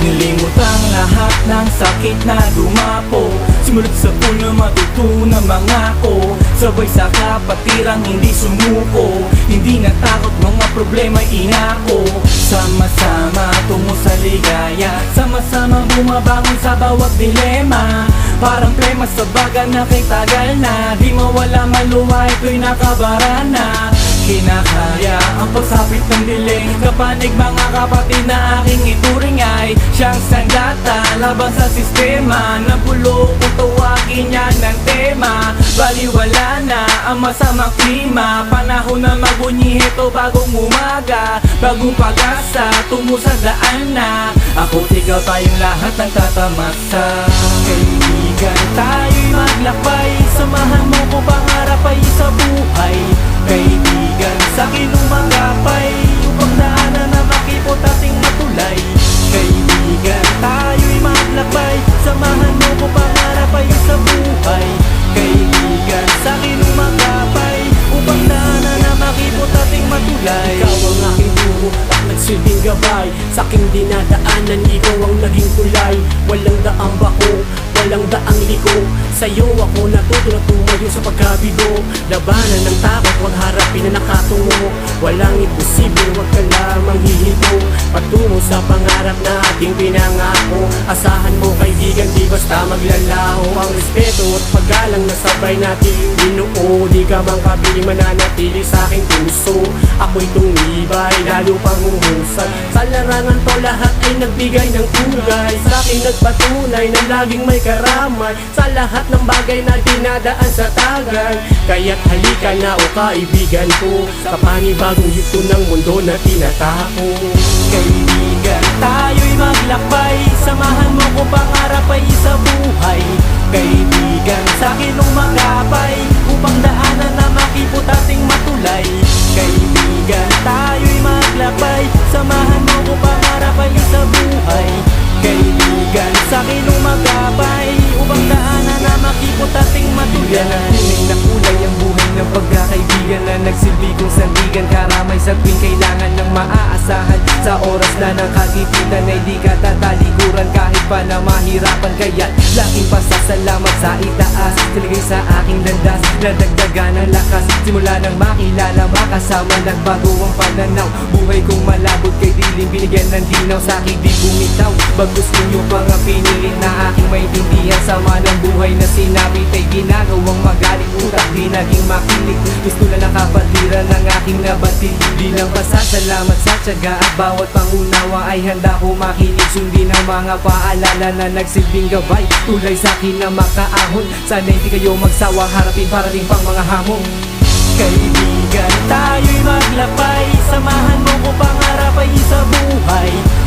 Nilimutang lahat ng sakit na dumapo Simulat sa puno matutunan mangako. Sabay sa kapatirang hindi sumuko. Hindi natakot mga problema inako. Sama-sama tungo sa ligaya. Sama-sama bumabangon sa bawat dilema. Parang prema sa baga na kay tagal na. Di mawala maluwa ito'y nakabara na Kinakaya. Ang pagsapit ng dilim Kapanig mga kapatid na aking ituring ay Siyang sandata. Laban sa sistema Nabulo kung tawagin niya ng tema. Baliwala na ang masamang klima. Panahon na magbunyi ito bagong umaga. Bagong pag-asa tungo sa daan na. Ako ikaw tayong lahat ng tatamasa Kaibigan. Tayo'y maglakbay Samahan matulay Ikaw ang aking guro at nagsilbing gabay. Sa aking dinadaanan, ikaw ang naging tulay Walang daang bako, walang daang liko. Sa'yo ako natuto na tumayo sa pagkabigo. Labanan ng takot, huwag harapin na nakatungo. Walang imposible, huwag ka lamang hihinto. Patungo sa pangarap na ating pinangako. Asahan mo kaibigan, di basta maglalaho Ang respeto at paggalang na sabay natin. Binuo Di ka bang kabili mananatili sa aking puso? Ako'y tumibay, lalo pang uhusay Sa larangan to lahat ay nagbigay ng tugay Sa akin nagpatunay na laging may karamay. Sa lahat ng bagay na dinadaan sa tagal. Kaya't halika na o kaibigan ko Sa panibagong yugto ng mundo na tinatako Kaibigan, tayo'y maglakbay. Samahan mo ko pangarap ay sa buhay. Kaibigan, sa akin magapay. Upang daanan na makipot ating matulay. Kaibigan, tayo'y maglakbay Samahan mo ko pangarap ay sa buhay. Kaibigan, sa akin magapay. Upang daanan na makipot ating matulay pagkakaibigan Na nagsilbi kong sandigan Karamay sa tuwing kailangan ng maaasahan. Sa oras na ng kagipitan ay di ka tatalikuran Kahit pa na mahirapan Kaya laking pasasalamat sa itaas. Taligay sa aking landas Nadagdagan ng lakas. Simula nang makilala makasama Nagbago ang pananaw. Buhay kong malabot kay dilim Binigyan ng dinaw. Sa aking di bumitaw Bagkus ninyo mga pinilit na aking maintindihan. Sama ng buhay na sinabi Tay ginagawang magaling utak Di naging makinig Gusto na nakapatira ng aking nabatid. Bilang pasasalamat sa tiyaga At bawat pangunawa ay handa ko makinig. Sundin ang mga paalala na nagsilbing gabay. Tulay sa akin na makaahon. Sana hindi kayo magsawa Harapin parating pang mga hamon. Kaibigan, tayo'y maglakbay Samahan mo ko pangarap ay sa buhay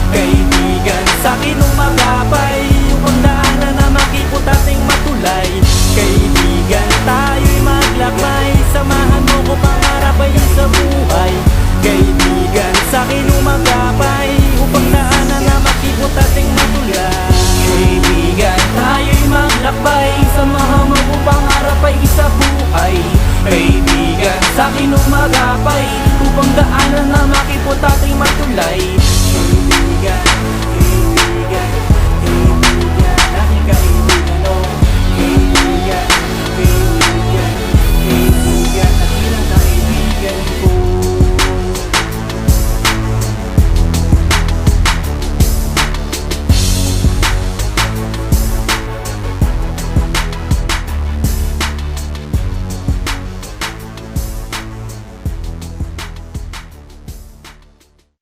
pula Kaibigan, tayo'y maglakbay Samahan mo kung pangarap ay isa buhay. Kaibigan, sa'kin umagapay Upang daanan na makipot ating matulay. Kaibigan,